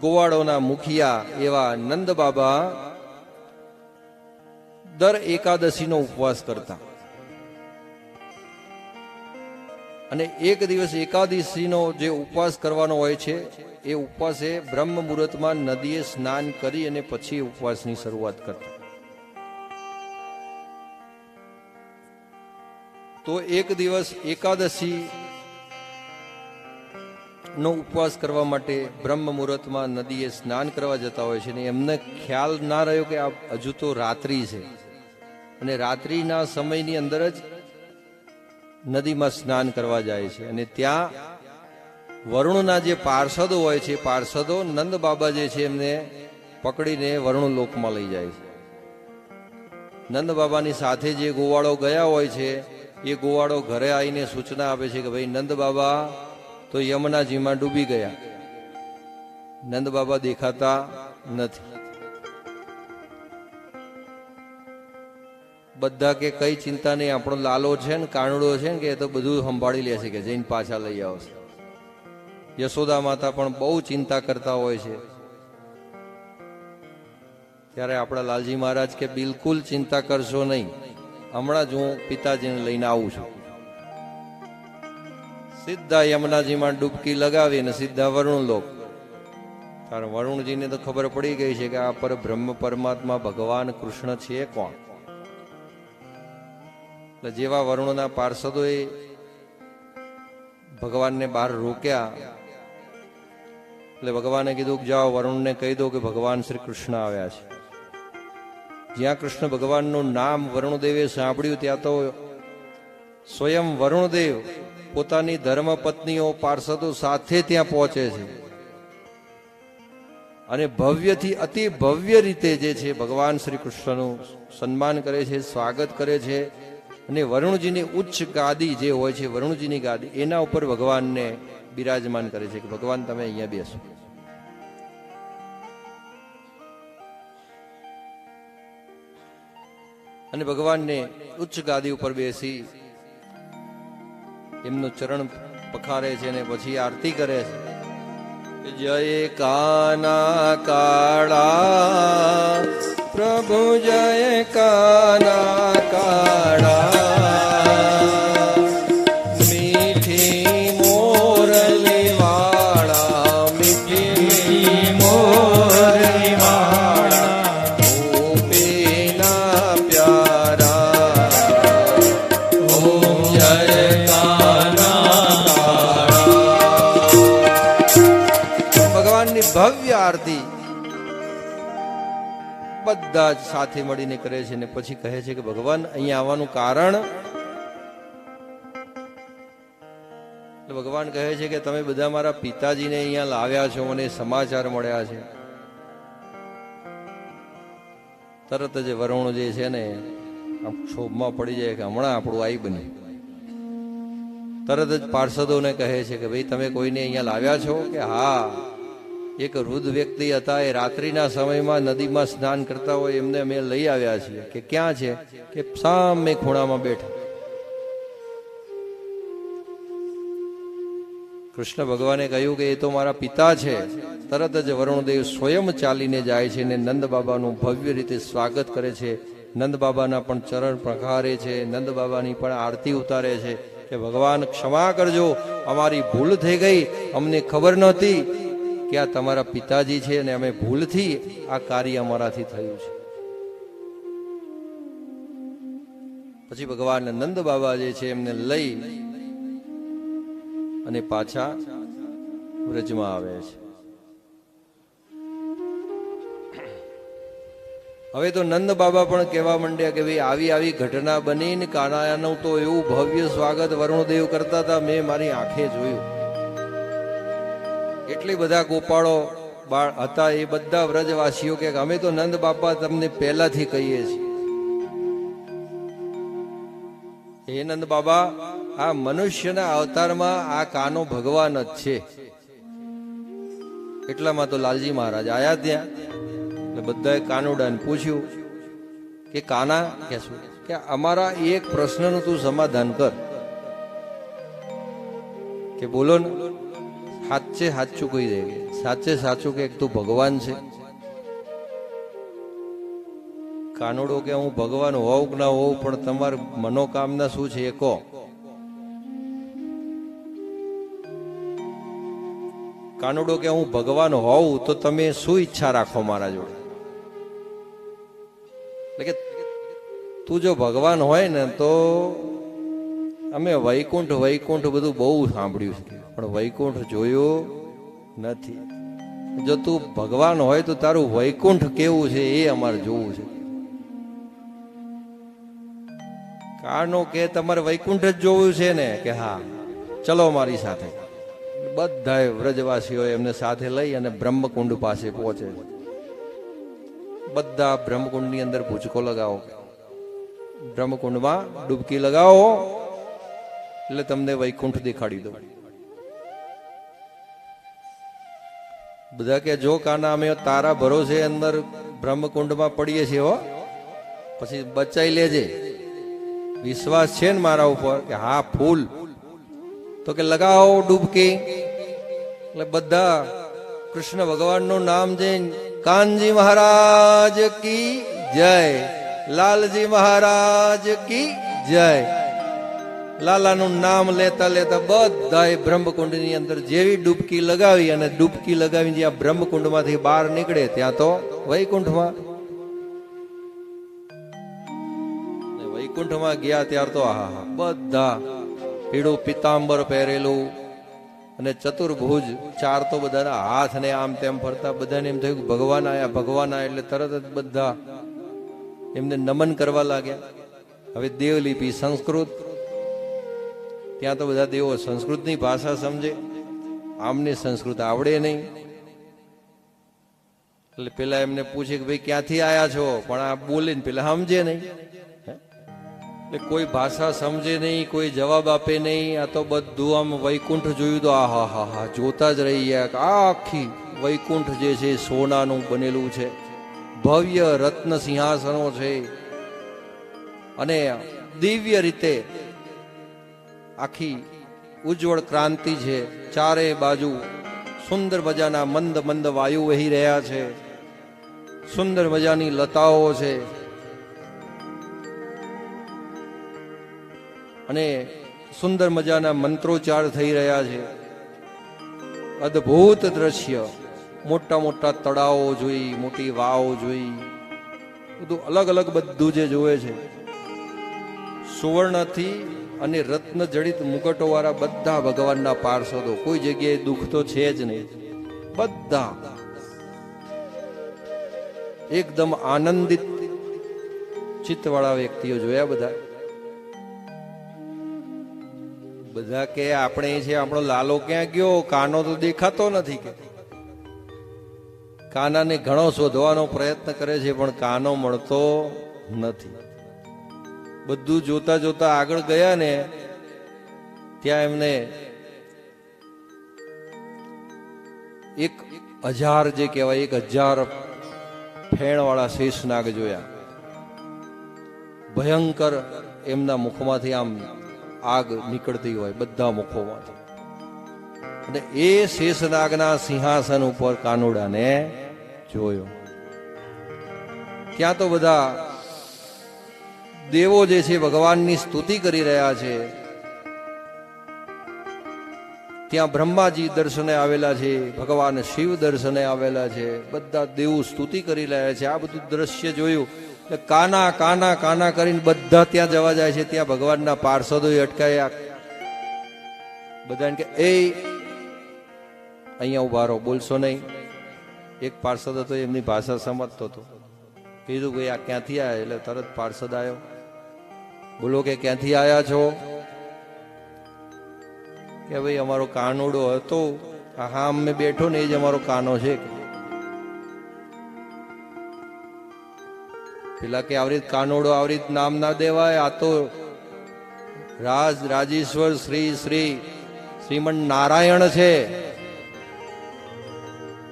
ગોવાળોના મુખિયા એવા નંદ બાબા દર એકાદશીનો ઉપવાસ કરતા. અને એક દિવસ એકાદશીનો જે ઉપવાસ કરવાનો હોય છે, એ ઉપવાસે બ્રહ્મ મુહૂર્તમાં નદીએ સ્નાન કરી અને પછી ઉપવાસની શરૂઆત કરતા. તો એક દિવસ એકાદશી નો ઉપવાસ કરવા માટે બ્રહ્મ મુહૂર્તમાં નદીએ સ્નાન કરવા જતા હોય છે ને એમને ખ્યાલ ના રહ્યો કે આ હજુ તો રાત્રિ છે. અને રાત્રિના સમયની અંદર જ નદીમાં સ્નાન કરવા જાય છે. અને ત્યાં વરુણના જે પાર્ષદો હોય છે, પાર્ષદો નંદ બાબા જે છે એમને પકડીને વરુણ લોકમાં લઈ જાય છે. નંદ બાબાની સાથે જે ગોવાળો ગયા હોય છે, એ ગોવાળો ઘરે આવીને સૂચના આપે છે કે ભાઈ નંદ બાબા તો યમુનાજીમાં ડૂબી ગયા. નંદ બાબા દેખાતા નથી. બધા કે કઈ ચિંતા નહીં, આપણો લાલો છે ને, કાનડો છે ને, કે એ તો બધું સંભાળી લેશે કે જઈને પાછા લઈ આવશે. યશોદા માતા પણ બહુ ચિંતા કરતા હોય છે. ત્યારે આપણા લાલજી મહારાજ કે, બિલકુલ ચિંતા કરશો નહીં. હમણાં જ હું પિતાજીને લઈને આવું છું. સીધા યમુનાજીમાં ડૂબકી લગાવી અને સીધા વરુણ લોક. કારણ વરુણજીને તો ખબર પડી ગઈ છે કે આ પર બ્રહ્મ પરમાત્મા ભગવાન કૃષ્ણ છે કોણ? એટલે જેવા વરુણના પાર્ષદોએ ભગવાનને બહાર રોક્યા, એટલે ભગવાને કીધું કે જાઓ વરુણને કહી દો કે ભગવાન શ્રી કૃષ્ણ આવ્યા છે. જ્યાં કૃષ્ણ ભગવાનનું નામ વરુણદેવે સાંભળ્યું, ત્યાં તો સ્વયં વરુણદેવ પોતાની ધર્મપત્નીઓ પાર્ષદો સાથે ત્યાં પહોંચે છે. અને ભવ્યથી, અતિ ભવ્ય રીતે જે છે, ભગવાન શ્રી કૃષ્ણનું સન્માન કરે છે, સ્વાગત કરે છે. અને વરુણજીની ઉચ્ચ ગાદી જે હોય છે, વરુણજીની ગાદી, એના ઉપર ભગવાનને બિરાજમાન કરે છે કે ભગવાન તમે અહીંયા બેસો. અને ભગવાનને ઉચ્ચ ગાદી ઉપર બેસી એમનું ચરણ પખારે છે ને પછી આરતી કરે છે. જય કાના કાળા, પ્રભુ જય કાના કાળા, મીઠી મોરલી બધા જ સાથે મળીને કરે છે ને પછી કહે છે કે ભગવાન, અહીંયા આવવાનું કારણ? ભગવાન કહે છે કે તમે બધા મારા પિતાજીને અહીંયા લાવ્યા છો, મને સમાચાર મળ્યા છે. તરત જ વરુણ જે છે ને આમ ક્ષોભમાં પડી જાય કે હમણાં આપણું આઈ બને તરત જ પાર્ષદોને કહે છે કે ભાઈ, તમે કોઈને અહીંયા લાવ્યા છો? કે હા. એક વૃદ્ધ વ્યક્તિ હતા, એ રાત્રિના સમયમાં નદીમાં સ્નાન કરતા હોય એમને અમે લઈ આવ્યા છીએ કે ક્યાં છે? કે સામે ખૂણામાં બેઠા. કૃષ્ણ ભગવાને કહ્યું કે એ તો મારા પિતા છે. તરત જ વરુણદેવ સ્વયં ચાલીને જાય છે અને નંદ બાબાનું ભવ્ય રીતે સ્વાગત કરે છે. નંદ બાબાના પણ ચરણ પ્રકારે છે. નંદ બાબાની પણ આરતી ઉતારે છે કે ભગવાન ક્ષમા કરજો. અમારી ભૂલ થઈ ગઈ. અમને ખબર નહોતી. કે આ તમારા પિતાજી છે અને અમે ભૂલથી આ કાર્ય અમારાથી થયું છે. પછી ભગવાન નંદ બાબા જે છે એમને લઈ અને પાછા વ્રજમાં આવે છે. હવે તો નંદ બાબા પણ કહેવા માંડ્યા કે ભાઈ આવી આવી ઘટના બની ને કાનાયાનું તો એવું ભવ્ય સ્વાગત વરુણદેવ કરતા હતા, મેં મારી આંખે જોયું. એટલી બધા ગોપાળો બાળ હતા એ બધા વ્રજવાસીઓ કે અમે તો નંદ બાપા તમને પહેલાથી કહીએ છીએ. હે નંદ બાબા, આ મનુષ્યના અવતારમાં આ કાનો ભગવાન જ છે. એટલામાં તો લાલજી મહારાજ આયા ત્યાં બધાએ કાનુડાને પૂછ્યું કે, કાના? કે શું કે અમારા એક પ્રશ્નનું તું સમાધાન કર. કે, બોલો ને. સાચે સાચું કહી દે. સાચે સાચું કે તું ભગવાન છે? કાનુડો કે હું ભગવાન હોઉં કે ના હોઉં, પણ તમારી મનોકામના શું છે એ કહો. કાનુડો કે હું ભગવાન હોઉં તો તમે શું ઈચ્છા રાખો મારા જોડે? એટલે કે તું જો ભગવાન હોય ને તો અમે વૈકુંઠ વૈકુંઠ બધું બહુ સાંભળ્યું છે. પણ વૈકુંઠ જોયું નથી. જો તું ભગવાન હોય તો તારું વૈકુંઠ કેવું છે એ અમારે જોવું છે. કાનો કે તમારે વૈકુંઠ જ જોવું છે ને? કે હા. ચલો મારી સાથે. બધા વ્રજવાસીઓ એમને સાથે લઈ અને બ્રહ્મકુંડ પાસે પહોંચે. બધા બ્રહ્મકુંડની અંદર ભૂચકો લગાવો. બ્રહ્મકુંડમાં ડૂબકી લગાવો. એટલે તમને વૈકુંઠ દેખાડી દઉં. બધા કે, જો કાના અમે તારા ભરોસે અંદર બ્રહ્મકુંડમાં પડીએ છીએ હો, પછી બચાઈ લેજે. વિશ્વાસ છે ને મારા ઉપર કે, હા, ફૂલ. તો કે લગાવો ડૂબકી. એટલે બધા કૃષ્ણ ભગવાનનું નામ જઈને, કાનજી મહારાજ કી જય, લાલજી મહારાજ કી જય. લાલાનું નામ લેતા લેતા બધાએ બ્રહ્મકુંડની અંદર જેવી ડૂબકી લગાવી અને ડૂબકી લગાવી જ્યાં બ્રહ્મકુંડમાંથી બહાર નીકળે ત્યાં તો વૈકુંઠમાં. વૈકુંઠમાં ગયા ત્યાર તો આહા બધા પીળું પિતાંબર પહેરેલું અને ચતુર્ભુજ ચાર તો બધાના હાથ ને આમ તેમ ફરતા, બધાને એમ થયું ભગવાન આયા ભગવાન આયા એટલે તરત જ બધા એમને નમન કરવા લાગ્યા. હવે દેવલિપિ સંસ્કૃત ત્યાં તો બધા દેવો સંસ્કૃતની ભાષા સમજે. આમને સંસ્કૃત આવડે નહીં. એટલે પેલા એમને પૂછે કે ભાઈ, ક્યાંથી આયા છો? પણ આ બોલે ને પેલા સમજે નહીં? એટલે કોઈ ભાષા સમજે નહીં, કોઈ જવાબ આપે નહીં. આ તો બધું આમ વૈકુંઠ જોયું તો આ હા હા હા જોતા જ રહી ગયા આખી વૈકુંઠ જે છે સોનાનું બનેલું છે. ભવ્ય રત્ન સિંહાસનો છે. અને દિવ્ય રીતે આખી ઉજ્જવળ ક્રાંતિ છે. ચારે બાજુ સુંદર મજાના મંદ મંદ વાયુ વહી રહ્યા છે. સુંદર મજાની લતાઓ છે. અને સુંદર મજાના મંત્રોચ્ચાર થઈ રહ્યા છે. અદ્ભુત દ્રશ્ય. મોટા મોટા તળાવો જોઈ, મોટી વાવ જોઈ. બધું અલગ અલગ બધું જે જોવે છે. સુવર્ણથી અને રત્ન જડિત મુગટો વાળા બધા ભગવાનના પાર્ષદો. કોઈ જગ્યાએ દુઃખ તો છે જ નહીં. બધા. એકદમ આનંદિત ચિત્તવાળા વ્યક્તિઓ જોયા બધા. બધા કે, આપણે છે, આપણો લાલો ક્યાં ગયો? કાનો તો દેખાતો નથી કે. કાનાને ઘણો શોધવાનો પ્રયત્ન કરે છે, પણ કાનો મળતો નથી. બધું જોતા જોતા આગળ ગયા ને, ત્યાં એમને એક હજાર જે કહેવાય, એક હજાર ફેણવાળા શેષનાગ જોયા. ભયંકર એમના મુખમાંથી આમ આગ નીકળતી હોય, બધા મુખોમાંથી. અને એ શેષનાગના સિંહાસન ઉપર કાનુડાને જોયો. ત્યાં તો બધા દેવો જે છે ભગવાનની સ્તુતિ કરી રહ્યા છે. ત્યાં બ્રહ્માજી દર્શને આવેલા છે, ભગવાન શિવ દર્શને આવેલા છે, બધા દેવો સ્તુતિ કરી રહ્યા છે. આ બધું દ્રશ્ય જોયું એટલે કાના કાના કાના કરીને બધા ત્યાં જવા જાય છે. ત્યાં ભગવાનના પાર્ષદો અટકાયા. બધાને કે, એ, અહીંયા ઊભા રહો, બોલશો નહીં. એક પાર્ષદ હતો, એમની ભાષા સમજતો હતો. કીધું ભાઈ આ ક્યાંથી આવ્યા એટલે તરત પાર્ષદ આવ્યો બોલો કે ક્યાંથી આવ્યા છો? કે ભાઈ, અમારો કાનોડો હતો. હા અમે બેઠો ને એ જ અમારો કાનો છે. પેલા કે આવી રીત કાનોડો આવી રીત નામ ના દેવાય, આ તો રાજ, રાજેશ્વર, શ્રી શ્રી શ્રીમન નારાયણ છે.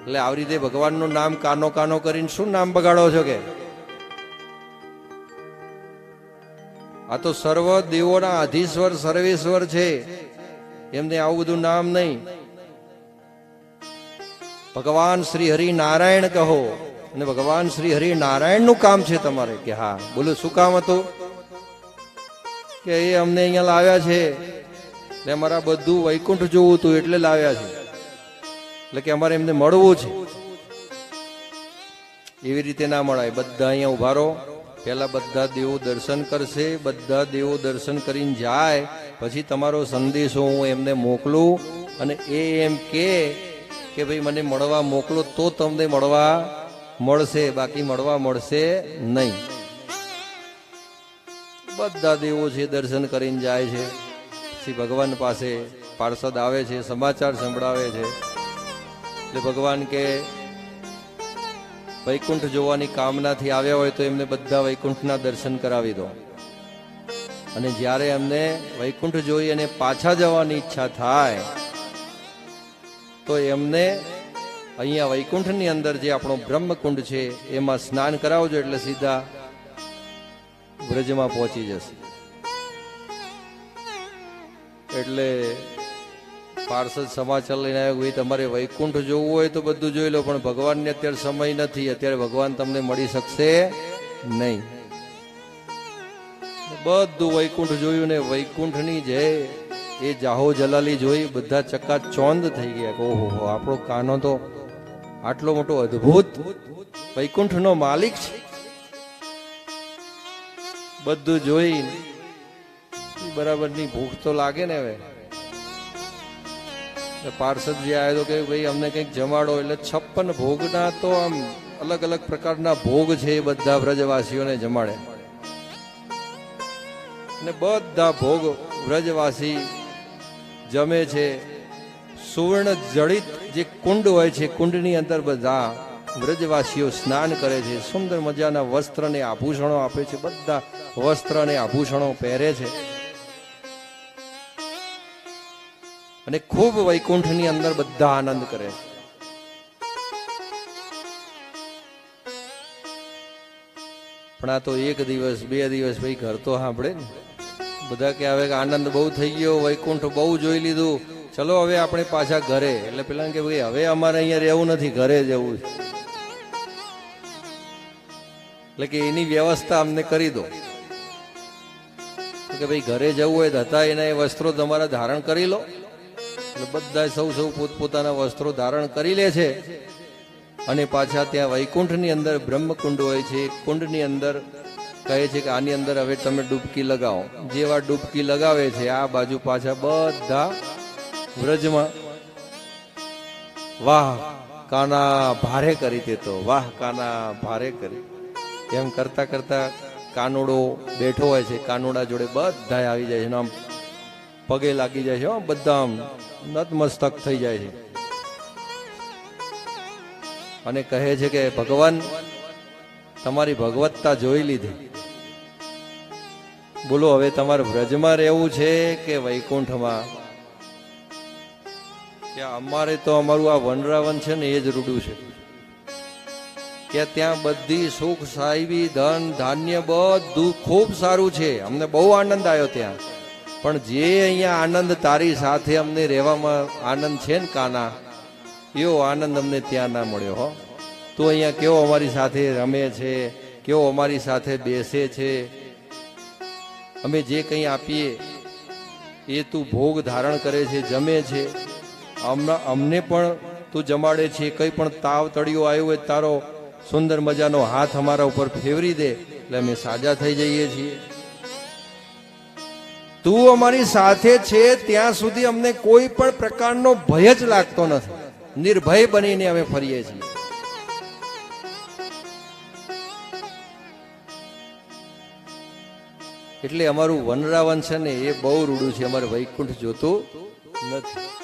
એટલે આવી રીતે ભગવાનનું નામ કાનો કાનો કરીને શું નામ બગાડો છો કે? આ તો સર્વ દેવોના અધીશ્વર સર્વેશ્વર છે. એમને આવું બધું નામ નહીં. ભગવાન શ્રી હરિ નારાયણ કહો. અને ભગવાન શ્રી હરિ નારાયણનું કામ છે તમારે. કે હા, બોલો, શું કામ હતું? કે એ અમને અહીંયા લાવ્યા છે. એટલે અમારા બધું વૈકુંઠ જોવું હતું એટલે લાવ્યા છે. એટલે કે અમારે એમને મળવું છે. એવી રીતે ના મળાય. બધા અહીંયા ઊભા રહો. પહેલા બધા દેવો દર્શન કરશે, બધા દેવો દર્શન કરીને જાય, પછી તમારો સંદેશો હું એમને મોકલું અને એ એમ કે કે ભાઈ મને મળવા મોકલો તો તમને મળવા મળશે, બાકી મળવા મળશે નહીં. બધા દેવો છે દર્શન કરીને જાય છે. પછી ભગવાન પાસે પાર્ષદ આવે છે, સમાચાર સંભળાવે છે. એટલે ભગવાન કે વૈકુંઠ જોવાની કામનાથી આવ્યા હોય તો એમને બધા વૈકુંઠના દર્શન કરાવી દો. અને જ્યારે એમને વૈકુંઠ જોઈ અને પાછા જવાની ઈચ્છા થાય, તો એમને અહીંયા વૈકુંઠની અંદર જે આપણો બ્રહ્મકુંડ છે, એમાં સ્નાન કરાવજો એટલે સીધા બ્રજમાં પહોંચી જશે. એટલે પાર્ષદ સમાચાર લઈને આવ્યો ભાઈ તમારે વૈકુંઠ જોવું હોય તો બધું જોઈ લો, પણ ભગવાનને અત્યારે સમય નથી. અત્યારે ભગવાન તમને મળી શકશે નહીં. બધું વૈકુંઠ જોયું ને વૈકુંઠની જે એ જાહો જલાલી જોઈ, બધા ચક્કા ચોંદ થઈ ગયા ઓહો આપણો કાનો તો આટલો મોટો અદ્ભુત વૈકુંઠનો માલિક છે. બધું જોઈ બરાબરની ભૂખ તો લાગે ને હવે. એટલે પાર્ષદ જે આવ્યો તો કે ભાઈ, અમને કંઈક જમાડો એટલે છપ્પન ભોગના તો આમ અલગ અલગ પ્રકારના ભોગ છે એ બધા વ્રજવાસીઓને જમાડે. ને બધા ભોગ વ્રજવાસી જમે છે. સુવર્ણ જડિત જે કુંડ હોય છે, કુંડની અંદર બધા વ્રજવાસીઓ સ્નાન કરે છે. સુંદર મજાના વસ્ત્રને આભૂષણો આપે છે. બધા વસ્ત્રને આભૂષણો પહેરે છે. અને ખૂબ વૈકુંઠની અંદર બધા આનંદ કરે પણ આ તો એક દિવસ, બે દિવસ ભાઈ ઘર તો સાંભળે ને. બધા કે હવે આનંદ બહુ થઈ ગયો, વૈકુંઠ બહુ જોઈ લીધું. ચલો હવે આપણે પાછા ઘરે. એટલે પેલા કે ભાઈ, હવે અમારે અહીંયા રહેવું નથી, ઘરે જવું છે. એટલે કે એની વ્યવસ્થા અમને કરી દો. કે ભાઈ, ઘરે જવું હોય હતા એના એ વસ્ત્રો તમારા ધારણ કરી લો. એટલે બધા સૌ સૌ પોતપોતાના વસ્ત્રો ધારણ કરી લે છે. અને પાછા ત્યાં વૈકુંઠની અંદર બ્રહ્મકુંડ હોય છે. કુંડની અંદર કહે છે કે આની અંદર હવે તમે ડૂબકી લગાવો. જેવા ડૂબકી લગાવે છે, આ બાજુ પાછા બધા વ્રજમાં, વાહ, કાના ભારે કરી તે તો, વાહ, કાના ભારે કરી. એમ કરતા કરતા કાનુડો બેઠો હોય છે. કાનુડા જોડે બધા આવી જાય છે. આમ પગે લાગી જાય છે. બધા આમ નતમસ્તક થઈ જાય છે. અને કહે છે કે, ભગવાન, તમારી ભગવત્તા જોઈ લીધી. બોલો, હવે તમારે વ્રજમાં રહેવું છે કે વૈકુંઠમાં? કે અમારે તો અમારું આ વનરાવન છે ને એ જ રૂડું છે. કે ત્યાં બધી સુખ સાહેબી ધન, ધાન્ય, બધું ખૂબ સારું છે. અમને બહુ આનંદ આવ્યો ત્યાં. પણ જે અહીંયા આનંદ તારી સાથે અમને રહેવામાં આનંદ છે ને કાના, એવો આનંદ અમને ત્યાં ના મળ્યો હો. તો અહીંયા કેવો અમારી સાથે રમે છે, કેવો અમારી સાથે બેસે છે. અમે જે કંઈ આપીએ, એ તું ભોગ ધારણ કરે છે, જમે છે. અમને પણ તું જમાડે છે, કંઈ પણ તાવ તળિયો આવ્યો હોય તારો સુંદર મજાનો હાથ અમારા ઉપર ફેવરી દે. એટલે અમે સાજા થઈ જઈએ છીએ. તું અમારી સાથે છે, ત્યાં સુધી અમને કોઈ પણ પ્રકારનો ભય જ લાગતો નથી. નિર્ભય બનીને અમે ફરીએ છીએ. એટલે અમારું વનરાવન છે ને એ બહુ રૂડું છે, અમારે વૈકુંઠ જોતું નથી.